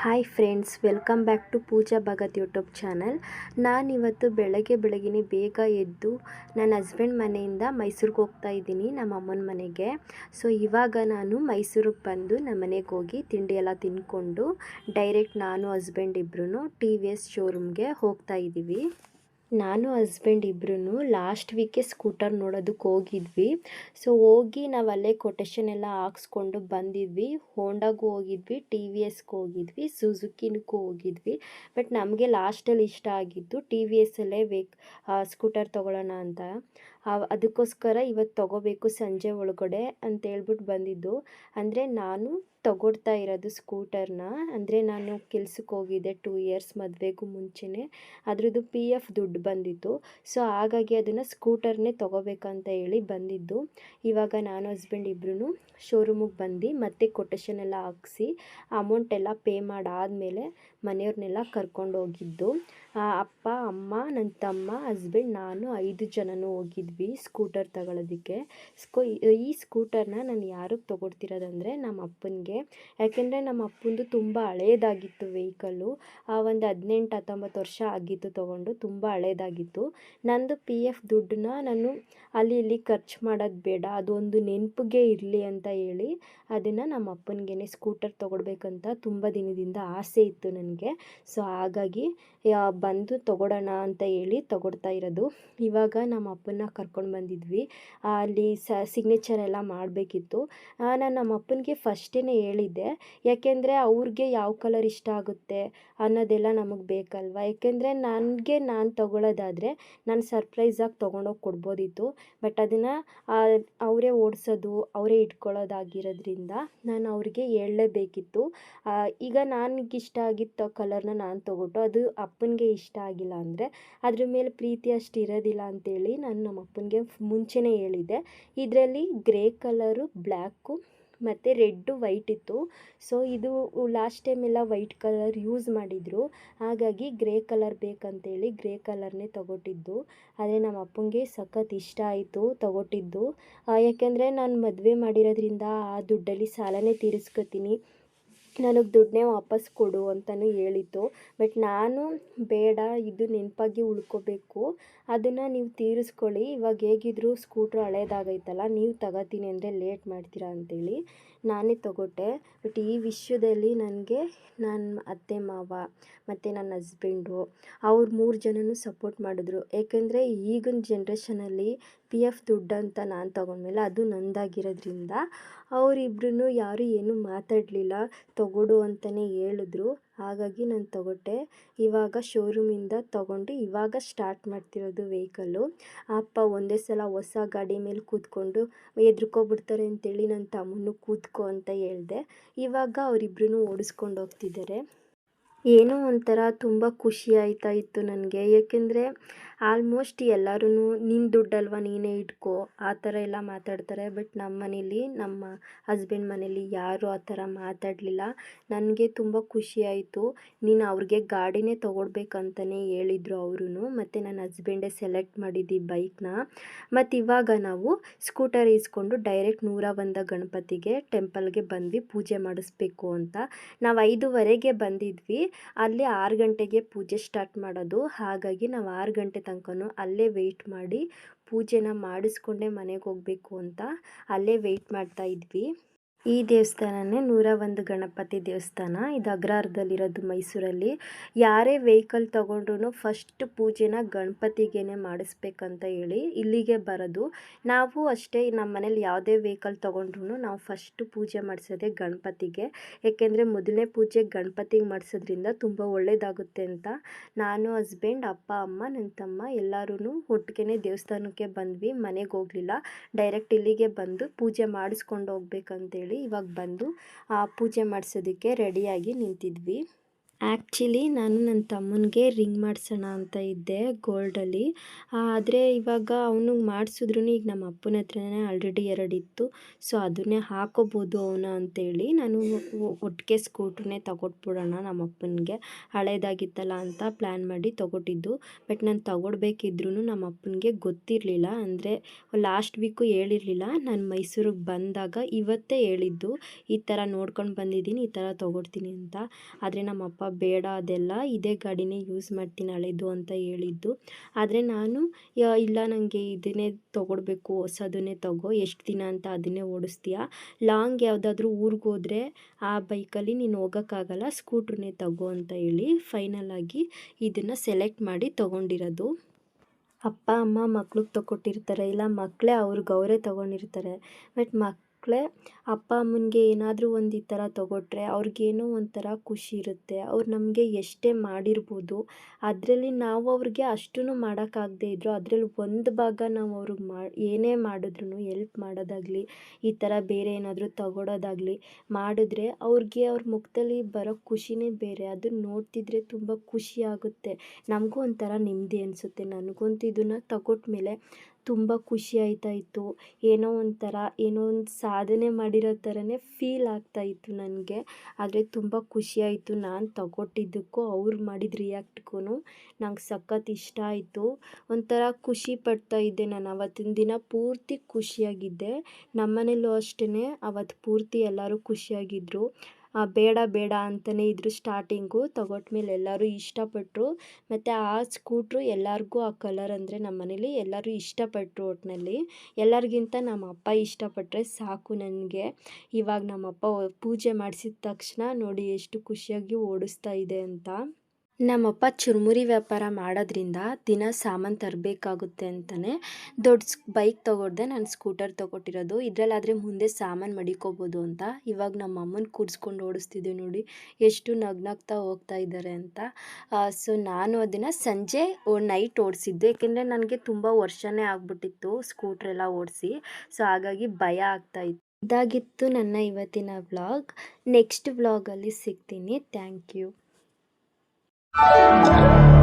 Hi friends welcome back to Pooja Bhagat YouTube channel ನಾನಿವತ್ತು ಬೆಳಗ್ಗೆ ಬೆಳಗ್ಗೆ ಬೇಗ ಎದ್ದು ನನ್ನ ಹಸ್ಬೆಂಡ್ ಮನೆಯಿಂದ ಮೈಸೂರಿಗೆ ಹೋಗ್ತಾ ಇದ್ದೀನಿ, ನಮ್ಮ ಅಮ್ಮನ ಮನೆಗೆ. ಸೊ ಇವಾಗ ನಾನು ಮೈಸೂರಿಗೆ ಬಂದು ನಮ್ಮ ಮನೆಗೆ ಹೋಗಿ ತಿಂಡಿ ಎಲ್ಲ ತಿಂದ್ಕೊಂಡು ಡೈರೆಕ್ಟ್ ನಾನು ಹಸ್ಬೆಂಡ್ ಇಬ್ಬರೂ ಟಿ ವಿ ಎಸ್ ಶೋರೂಮ್ಗೆ ಹೋಗ್ತಾ ಇದ್ದೀವಿ ನಾನು ಹಸ್ಬೆಂಡ್ ಇಬ್ಬರೂ ಲಾಸ್ಟ್ ವೀಕೆ ಸ್ಕೂಟರ್ ನೋಡೋದಕ್ಕೆ ಹೋಗಿದ್ವಿ. ಸೊ ಹೋಗಿ ನಾವು ಅಲ್ಲೇ ಕೊಟೇಶನ್ ಎಲ್ಲ ಹಾಕ್ಸ್ಕೊಂಡು ಬಂದಿದ್ವಿ. ಹೋಂಡಾಗೂ ಹೋಗಿದ್ವಿ ಟಿ ವಿ ಎಸ್ಗೂ ಹೋಗಿದ್ವಿ ಸುಜುಕಿನಕ್ಕೂ ಹೋಗಿದ್ವಿ. ಬಟ್ ನಮಗೆ ಲಾಸ್ಟಲ್ಲಿ ಇಷ್ಟ ಆಗಿದ್ದು ಟಿ ವಿ ಎಸ್ಸಲ್ಲೇ ವೇಕ್ ಸ್ಕೂಟರ್ ತೊಗೊಳ್ಳೋಣ ಅಂತ. ಅದಕ್ಕೋಸ್ಕರ ಇವತ್ತು ತೊಗೋಬೇಕು ಸಂಜೆ ಒಳಗಡೆ ಅಂತ ಹೇಳ್ಬಿಟ್ಟು ಬಂದಿದ್ದು. ಅಂದರೆ ನಾನು ತಗೊಳ್ತಾ ಇರೋದು ಸ್ಕೂಟರ್ನ. ಅಂದರೆ ನಾನು ಕೆಲ್ಸಕ್ಕೆ ಹೋಗಿದ್ದೆ ಟೂ ಇಯರ್ಸ್ ಮದುವೆಗೂ ಮುಂಚೆನೇ. ಅದರದ್ದು ಪಿ ಎಫ್ ದುಡ್ಡು ಬಂದಿತ್ತು. ಸೊ ಹಾಗಾಗಿ ಅದನ್ನು ಸ್ಕೂಟರ್ನೇ ತೊಗೋಬೇಕಂತ ಹೇಳಿ ಬಂದಿದ್ದು. ಇವಾಗ ನಾನು ಹಸ್ಬೆಂಡ್ ಇಬ್ಬರೂ ಶೋರೂಮಿಗೆ ಬಂದು ಮತ್ತೆ ಕೊಟೇಶನ್ ಎಲ್ಲ ಹಾಕ್ಸಿ ಅಮೌಂಟ್ ಎಲ್ಲ ಪೇ ಮಾಡಾದಮೇಲೆ ಮನೆಯವ್ರನ್ನೆಲ್ಲ ಕರ್ಕೊಂಡು ಹೋಗಿದ್ದು. ಅಪ್ಪ, ಅಮ್ಮ ನನ್ನ ತಮ್ಮ ಹಸ್ಬೆಂಡ್ ನಾನು ಐದು ಜನನೂ ಹೋಗಿದ್ವಿ ಸ್ಕೂಟರ್ ತಗೊಳ್ಳೋದಕ್ಕೆ ಸ್ಕೂ ಈ ಸ್ಕೂಟರ್ನ ನಾನು ಯಾರಿಗೆ ತೊಗೊಡ್ತಿರೋದಂದರೆ ನಮ್ಮ ಅಪ್ಪನಿಗೆ ಯಾಕೆಂದರೆ ನಮ್ಮ ಅಪ್ಪಂದು ತುಂಬ ಹಳೇದಾಗಿತ್ತು ವೆಹಿಕಲ್ಲು. ಒಂದು ಹದಿನೆಂಟು, ಹತ್ತೊಂಬತ್ತು ವರ್ಷ ಆಗಿತ್ತು ತೊಗೊಂಡು ತುಂಬ ಹಳೇದಾಗಿತ್ತು. ನಂದು ಪಿ ಎಫ್ ದುಡ್ಡನ್ನ ನಾನು ಅಲ್ಲಿ ಇಲ್ಲಿ ಖರ್ಚು ಮಾಡೋದು ಬೇಡ, ಅದೊಂದು ನೆನಪಿಗೆ ಇರಲಿ ಅಂತ ಹೇಳಿ ಅದನ್ನು ನಮ್ಮ ಅಪ್ಪನಿಗೆ ಸ್ಕೂಟರ್ ತೊಗೊಡ್ಬೇಕಂತ ತುಂಬ ದಿನದಿಂದ ಆಸೆ ಇತ್ತು ನನಗೆ. ಸೊ ಹಾಗಾಗಿ ಬಂದು ತೊಗೊಡೋಣ ಅಂತ ಹೇಳಿ ತೊಗೊಡ್ತಾ ಇರೋದು. ಇವಾಗ ನಮ್ಮ ಅಪ್ಪನ ಕರ್ಕೊಂಡು ಬಂದಿದ್ವಿ. ಅಲ್ಲಿ ಸಿಗ್ನೇಚರ್ ಎಲ್ಲ ಮಾಡಬೇಕಿತ್ತು. ನಾನು ನಮ್ಮ ಅಪ್ಪನಿಗೆ ಫಸ್ಟೇ ಹೇಳಿದ್ದೆ. ಯಾಕೆಂದರೆ ಅವ್ರಿಗೆ ಯಾವ ಕಲರ್ ಇಷ್ಟ ಆಗುತ್ತೆ ಅನ್ನೋದೆಲ್ಲ ನಮಗೆ ಬೇಕಲ್ವ? ಯಾಕೆಂದರೆ ನನಗೆ ನಾನು ತಗೊಳ್ಳೋದಾದರೆ ನಾನು ಸರ್ಪ್ರೈಸಾಗಿ ತೊಗೊಂಡೋಗಿ ಕೊಡ್ಬೋದಿತ್ತು. ಬಟ್ ಅದನ್ನು ಅವರೇ ಓಡಿಸೋದು, ಅವರೇ ಇಟ್ಕೊಳ್ಳೋದಾಗಿರೋದ್ರಿಂದ ನಾನು ಅವ್ರಿಗೆ ಹೇಳಲೇಬೇಕಿತ್ತು. ಈಗ ನನಗೆ ಇಷ್ಟ ಆಗಿದ್ದ ಕಲರ್ನ ನಾನು ತೊಗೊಟ್ಟು ಅದು ಅಪ್ಪನಿಗೆ ಇಷ್ಟ ಆಗಿಲ್ಲ ಅಂದರೆ ಅದ್ರ ಮೇಲೆ ಪ್ರೀತಿ ಅಷ್ಟು ಇರೋದಿಲ್ಲ ಅಂತೇಳಿ ನಾನು ನಮ್ಮ ಅಪ್ಪನಿಗೆ ಮುಂಚೆನೇ ಹೇಳಿದ್ದೆ. ಇದರಲ್ಲಿ ಗ್ರೇ ಕಲರು ಬ್ಲ್ಯಾಕು ಮತ್ತು ರೆಡ್ಡು ವೈಟ್ ಇತ್ತು. ಸೊ ಇದು ಲಾಸ್ಟ್ ಟೈಮ್ ಎಲ್ಲ ವೈಟ್ ಕಲರ್ ಯೂಸ್ ಮಾಡಿದರು. ಹಾಗಾಗಿ ಗ್ರೇ ಕಲರ್ ಬೇಕಂತೇಳಿ ಗ್ರೇ ಕಲರ್ನೇ ತೊಗೊಟ್ಟಿದ್ದು. ಆದರೆ ನಮ್ಮ ಅಪ್ಪಂಗೆ ಸಖತ್ ಇಷ್ಟ ಆಯಿತು ತೊಗೊಟ್ಟಿದ್ದು. ಯಾಕೆಂದರೆ ನಾನು ಮದುವೆ ಮಾಡಿರೋದ್ರಿಂದ ಆ ದುಡ್ಡಲ್ಲಿ ಸಾಲನೇ ತೀರಿಸ್ಕೊತೀನಿ. ನನಗೆ ದುಡ್ಡನ್ನೇ ವಾಪಸ್ ಕೊಡು ಅಂತಲೂ ಹೇಳಿದ್ದು. ಬಟ್ ನಾನು ಬೇಡ, ಇದು ನೆನಪಾಗಿ ಉಳ್ಕೋಬೇಕು. ಅದನ್ನು ನೀವು ತೀರಿಸ್ಕೊಳ್ಳಿ. ಇವಾಗ ಹೇಗಿದ್ರು ಸ್ಕೂಟ್ರ್ ಹಳೇದಾಗೈತಲ್ಲ, ನೀವು ತಗೋತೀನಿ ಅಂದರೆ ಲೇಟ್ ಮಾಡ್ತೀರಾ ಅಂತೇಳಿ. ನಾನೇ ತಗೊಟ್ಟೆ. ಬಟ್ ಈ ವಿಷಯದಲ್ಲಿ ನನಗೆ ನನ್ನ ಅತ್ತೆ, ಮಾವ ಮತ್ತು ನನ್ನ ಹಸ್ಬೆಂಡು ಅವ್ರು ಮೂರು ಜನನೂ ಸಪೋರ್ಟ್ ಮಾಡಿದ್ರು. ಏಕೆಂದರೆ ಈಗಿನ ಜನ್ರೇಷನಲ್ಲಿ ಪಿ ಎಫ್ ದುಡ್ಡು ಅಂತ ನಾನು ತಗೊಂಡ್ಮೇಲೆ ಅದು ನಂದಾಗಿರೋದ್ರಿಂದ ಅವರಿಬ್ರು ಯಾರೂ ಏನೂ ಮಾತಾಡಲಿಲ್ಲ. ತಗೊಡು ಅಂತಲೇ ಹೇಳಿದ್ರು. ಹಾಗಾಗಿ ನಾನು ತಗೊಟ್ಟೆ ಇವಾಗ ಶೋರೂಮಿಂದ ತಗೊಂಡು ಇವಾಗ ಸ್ಟಾರ್ಟ್ ಮಾಡ್ತಿರೋದು ವೆಹಿಕಲ್ಲು. ಅಪ್ಪ ಒಂದೇ ಸಲ ಹೊಸ ಗಾಡಿ ಮೇಲೆ ಕೂತ್ಕೊಂಡು ಹೆದ್ರ್ಕೊಬಿಡ್ತಾರೆ ಅಂತೇಳಿ ನನ್ನ ತಮ್ಮನ್ನು ಕೂತ್ಕೋ ಅಂತ ಹೇಳಿದೆ. ಇವಾಗ ಅವರಿಬ್ರು ಓಡಿಸ್ಕೊಂಡು ಹೋಗ್ತಿದ್ದಾರೆ. ಏನೋ ಒಂಥರ ತುಂಬ ಖುಷಿ ಆಯ್ತಾ ಇತ್ತು ನನಗೆ. ಏಕೆಂದರೆ ಆಲ್ಮೋಸ್ಟ್ ಎಲ್ಲರೂ ನಿನ್ನ ದುಡ್ಡಲ್ವ, ನೀನೇ ಇಟ್ಕೋ. ಆ ಥರ ಎಲ್ಲ ಮಾತಾಡ್ತಾರೆ. ಬಟ್ ನಮ್ಮ ಮನೇಲಿ, ನಮ್ಮ ಹಸ್ಬೆಂಡ್ ಮನೇಲಿ ಯಾರೂ ಆ ಥರ ಮಾತಾಡಲಿಲ್ಲ. ನನಗೆ ತುಂಬ ಖುಷಿಯಾಯಿತು ನೀನು ಅವ್ರಿಗೆ ಗಾಡಿನೇ ತೊಗೊಡ್ಬೇಕಂತಲೇ ಹೇಳಿದ್ರು ಅವರು ಮತ್ತು ನನ್ನ ಹಸ್ಬೆಂಡೇ ಸೆಲೆಕ್ಟ್ ಮಾಡಿದ್ದು ಈ ಬೈಕ್ನ ಮತ್ತು ಇವಾಗ ನಾವು ಸ್ಕೂಟರ್ ಇಸ್ಕೊಂಡು ಡೈರೆಕ್ಟ್ ನೂರ ಒಂದ ಗಣಪತಿಗೆ ಟೆಂಪಲ್ಗೆ ಬಂದ್ವಿ, ಪೂಜೆ ಮಾಡಿಸ್ಬೇಕು ಅಂತ. ನಾವು ಐದುವರೆಗೆ ಬಂದಿದ್ವಿ. ಅಲ್ಲಿ ಆರು ಗಂಟೆಗೆ ಪೂಜೆ ಸ್ಟಾರ್ಟ್ ಮಾಡೋದು. ಹಾಗಾಗಿ ನಾವು ಆರು ಗಂಟೆ ತನಕನೂ ಅಲ್ಲೇ ವೆಯ್ಟ್ ಮಾಡಿ ಪೂಜೆನ ಮಾಡಿಸ್ಕೊಂಡೇ ಮನೆಗೆ ಹೋಗಬೇಕು ಅಂತ ಅಲ್ಲೇ ವೆಯ್ಟ್ ಮಾಡ್ತಾ ಇದ್ವಿ. ಈ ದೇವಸ್ಥಾನನೇ ನೂರ ಒಂದು ಗಣಪತಿ ದೇವಸ್ಥಾನ. ಇದು ಅಗ್ರಹಾರದಲ್ಲಿರೋದು ಮೈಸೂರಲ್ಲಿ. ಯಾರೇ ವೆಹಿಕಲ್ ತೊಗೊಂಡ್ರು ಫಸ್ಟ್ ಪೂಜೆನ ಗಣಪತಿಗೇನೆ ಮಾಡಿಸ್ಬೇಕಂತ ಹೇಳಿ ಇಲ್ಲಿಗೆ ಬರೋದು. ನಾವು ಅಷ್ಟೇ ನಮ್ಮ ಮನೇಲಿ ಯಾವುದೇ ವೆಹಿಕಲ್ ತೊಗೊಂಡ್ರು ನಾವು ಫಸ್ಟ್ ಪೂಜೆ ಮಾಡಿಸೋದೆ ಗಣಪತಿಗೆ. ಏಕೆಂದರೆ ಮೊದಲನೇ ಪೂಜೆ ಗಣಪತಿಗೆ ಮಾಡಿಸೋದ್ರಿಂದ ತುಂಬ ಒಳ್ಳೆಯದಾಗುತ್ತೆ ಅಂತ. ನಾನು, ಹಸ್ಬೆಂಡ್, ಅಪ್ಪ, ಅಮ್ಮ, ನನ್ನ ತಮ್ಮ ಎಲ್ಲರೂ ಒಟ್ಟಿಗೆ ದೇವಸ್ಥಾನಕ್ಕೆ ಬಂದ್ವಿ. ಮನೆಗೆ ಹೋಗಲಿಲ್ಲ. ಡೈರೆಕ್ಟ್ ಇಲ್ಲಿಗೆ ಬಂದು ಪೂಜೆ ಮಾಡಿಸ್ಕೊಂಡು ಹೋಗ್ಬೇಕಂತೇಳಿ ಇವಾಗ ಬಂದು ಪೂಜೆ ಮಾಡಿಸೋದಕ್ಕೆ ರೆಡಿಯಾಗಿ ನಿಂತಿದ್ವಿ. ಆ್ಯಕ್ಚುಲಿ ನಾನು ನನ್ನ ತಮ್ಮನಿಗೆ ರಿಂಗ್ ಮಾಡಿಸೋಣ ಅಂತ ಇದ್ದೆ ಗೋಲ್ಡಲ್ಲಿ ಆದರೆ ಇವಾಗ ಅವನು ಮಾಡಿಸಿದ್ರು ಈಗ ನಮ್ಮ ಅಪ್ಪನ ಹತ್ರನೇ ಆಲ್ರೆಡಿ ಎರಡಿತ್ತು ಸೊ ಅದನ್ನೇ ಹಾಕೋಬೋದು ಅವನ ಅಂತೇಳಿ ನಾನು ಒಟ್ಟಿಗೆ ಸ್ಕೂಟ್ರನ್ನೇ ತಗೊಟ್ಬಿಡೋಣ ನಮ್ಮ ಅಪ್ಪನಿಗೆ. ಹಳೇದಾಗಿತ್ತಲ್ಲ ಅಂತ ಪ್ಲ್ಯಾನ್ ಮಾಡಿ ತೊಗೊಟ್ಟಿದ್ದು. ಬಟ್ ನಾನು ತಗೊಡ್ಬೇಕಿದ್ರೂ ನಮ್ಮ ಅಪ್ಪನಿಗೆ ಗೊತ್ತಿರಲಿಲ್ಲ. ಅಂದರೆ ಲಾಸ್ಟ್ ವೀಕು ಹೇಳಿರಲಿಲ್ಲ. ನಾನು ಮೈಸೂರಿಗೆ ಬಂದಾಗ ಇವತ್ತೇ ಹೇಳಿದ್ದು. ಈ ಥರ ನೋಡ್ಕೊಂಡು ಬಂದಿದ್ದೀನಿ, ಈ ಥರ ತೊಗೊಡ್ತೀನಿ ಅಂತ. ಆದರೆ ನಮ್ಮ ಅಪ್ಪ ಬೇಡ, ಅದೆಲ್ಲ ಇದೇ ಗಾಡಿನೇ ಯೂಸ್ ಮಾಡ್ತೀನಿ ಹಳೇದು ಅಂತ ಹೇಳಿದ್ದು. ಆದರೆ ನಾನು ಇಲ್ಲ ನನಗೆ ಇದನ್ನೇ ತೊಗೊಡ್ಬೇಕು, ಹೊಸದನ್ನೇ ತಗೋ, ಎಷ್ಟು ದಿನ ಅಂತ ಅದನ್ನೇ ಓಡಿಸ್ತೀಯಾ? ಲಾಂಗ್ ಯಾವುದಾದ್ರೂ ಊರಿಗೆ ಹೋದರೆ ಆ ಬೈಕಲ್ಲಿ ನೀನು ಹೋಗೋಕ್ಕಾಗಲ್ಲ ಸ್ಕೂಟ್ರನ್ನೇ ತಗೋ ಅಂತ ಹೇಳಿ ಫೈನಲ್ ಆಗಿ ಇದನ್ನು ಸೆಲೆಕ್ಟ್ ಮಾಡಿ ತೊಗೊಂಡಿರೋದು. ಅಪ್ಪ, ಅಮ್ಮ ಮಕ್ಳಿಗೆ ತಗೊಟ್ಟಿರ್ತಾರೆ ಇಲ್ಲ ಮಕ್ಕಳೇ ಅವ್ರಿಗೆ ಅವರೇ ತೊಗೊಂಡಿರ್ತಾರೆ ಬಟ್ ಮಕ್ಕಳೇ ಅಪ್ಪ ಅಮ್ಮನಿಗೆ ಏನಾದರೂ ಒಂದು ಈ ಥರ ತೊಗೊಟ್ರೆ ಅವ್ರಿಗೇನೋ ಒಂಥರ ಖುಷಿ ಇರುತ್ತೆ. ಅವ್ರು ನಮಗೆ ಎಷ್ಟೇ ಮಾಡಿರ್ಬೋದು, ಅದರಲ್ಲಿ ನಾವು ಅವ್ರಿಗೆ ಅಷ್ಟೂ ಮಾಡೋಕ್ಕಾಗದೇ ಇದ್ದರೂ ಅದರಲ್ಲಿ ಒಂದು ಭಾಗ ನಾವು ಅವ್ರಿಗೆ ಮಾ, ಏನೇ ಮಾಡಿದ್ರು ಎಲ್ಪ್ ಮಾಡೋದಾಗಲಿ, ಈ ಥರ ಬೇರೆ ಏನಾದರೂ ತಗೊಡೋದಾಗಲಿ ಮಾಡಿದ್ರೆ ಅವ್ರಿಗೆ ಅವ್ರ ಮುಖದಲ್ಲಿ ಬರೋ ಖುಷಿನೇ ಬೇರೆ. ಅದನ್ನ ನೋಡ್ತಿದ್ರೆ ತುಂಬ ಖುಷಿ ಆಗುತ್ತೆ. ನಮಗೂ ಒಂಥರ ನೆಮ್ಮದಿ ಅನಿಸುತ್ತೆ. ನನಗಂತೂ ಇದನ್ನು ತಗೊಟ್ಮೇಲೆ ತುಂಬ ಖುಷಿ ಆಯ್ತಾ ಇತ್ತು. ಏನೋ ಒಂಥರ, ಏನೋ ಒಂದು ಸಾಧನೆ ಮಾಡಿರೋ ಥರನೇ ಫೀಲ್ ಆಗ್ತಾ ಇತ್ತು ನನಗೆ. ಆದರೆ ತುಂಬ ಆಯಿತು. ನಾನು ತಗೊಟ್ಟಿದ್ದಕ್ಕೂ ಅವ್ರು ಮಾಡಿದ ರಿಯಾಕ್ಟ್ಗೂ ನಂಗೆ ಸಖತ್ ಇಷ್ಟ ಆಯಿತು. ಒಂಥರ ಖುಷಿ ಪಡ್ತಾ ಇದ್ದೆ ನಾನು. ಅವತ್ತಿನ ದಿನ ಪೂರ್ತಿ ಖುಷಿಯಾಗಿದ್ದೆ. ನಮ್ಮನೇಲೂ ಅಷ್ಟೇ ಅವತ್ತು ಪೂರ್ತಿ ಎಲ್ಲರೂ ಖುಷಿಯಾಗಿದ್ದರು ಬೇಡ ಬೇಡ ಅಂತಲೇ ಇದ್ರು ಸ್ಟಾರ್ಟಿಂಗು ತಗೊಟ್ಮೇಲೆ ಎಲ್ಲರೂ ಇಷ್ಟಪಟ್ಟರು ಮತ್ತು ಆ ಸ್ಕೂಟ್ರು ಎಲ್ಲರಿಗೂ ಆ ಕಲರ್ ಅಂದರೆ ನಮ್ಮ ಮನೇಲಿ ಎಲ್ಲರೂ ಇಷ್ಟಪಟ್ಟರು ಒಟ್ಟಿನಲ್ಲಿ ಎಲ್ಲರಿಗಿಂತ ನಮ್ಮ ಅಪ್ಪ ಇಷ್ಟಪಟ್ಟರೆ ಸಾಕು ನನಗೆ. ಇವಾಗ ನಮ್ಮಪ್ಪ ಪೂಜೆ ಮಾಡಿಸಿದ ತಕ್ಷಣ ನೋಡಿ ಎಷ್ಟು ಖುಷಿಯಾಗಿ ಓಡಿಸ್ತಾ ಇದೆ ಅಂತ. ನಮ್ಮಪ್ಪ ಚುರುಮುರಿ ವ್ಯಾಪಾರ ಮಾಡೋದ್ರಿಂದ ದಿನ ಸಾಮಾನು ತರಬೇಕಾಗುತ್ತೆ ಅಂತಲೇ ದೊಡ್ಡ ಬೈಕ್ ತೊಗೊಡ್ದೆ ನಾನು ಸ್ಕೂಟರ್ ತೊಗೊಟ್ಟಿರೋದು. ಇದರಲ್ಲಾದರೆ ಮುಂದೆ ಸಾಮಾನು ಮಡಿಕೋಬೋದು ಅಂತ. ಇವಾಗ ನಮ್ಮ ಅಮ್ಮನ ಕೂರಿಸ್ಕೊಂಡು ಓಡಿಸ್ತಿದ್ದೆ ನೋಡಿ. ಎಷ್ಟು ನಗ್ನಾಗ್ತಾ ಹೋಗ್ತಾ ಇದ್ದಾರೆ ಅಂತ. ಸೊ ನಾನು ಅದನ್ನು ಸಂಜೆ ನೈಟ್ ಓಡಿಸಿದ್ದೆ. ಏಕೆಂದರೆ ನನಗೆ ತುಂಬ ವರ್ಷನೇ ಆಗ್ಬಿಟ್ಟಿತ್ತು ಸ್ಕೂಟ್ರೆಲ್ಲ ಓಡಿಸಿ. ಸೊ ಹಾಗಾಗಿ ಭಯ ಆಗ್ತಾ ಇತ್ತು. ಇದಾಗಿತ್ತು ನನ್ನ ಇವತ್ತಿನ ವ್ಲಾಗ್ ನೆಕ್ಸ್ಟ್ ವ್ಲಾಗಲ್ಲಿ ಸಿಗ್ತೀನಿ. Thank you Oh.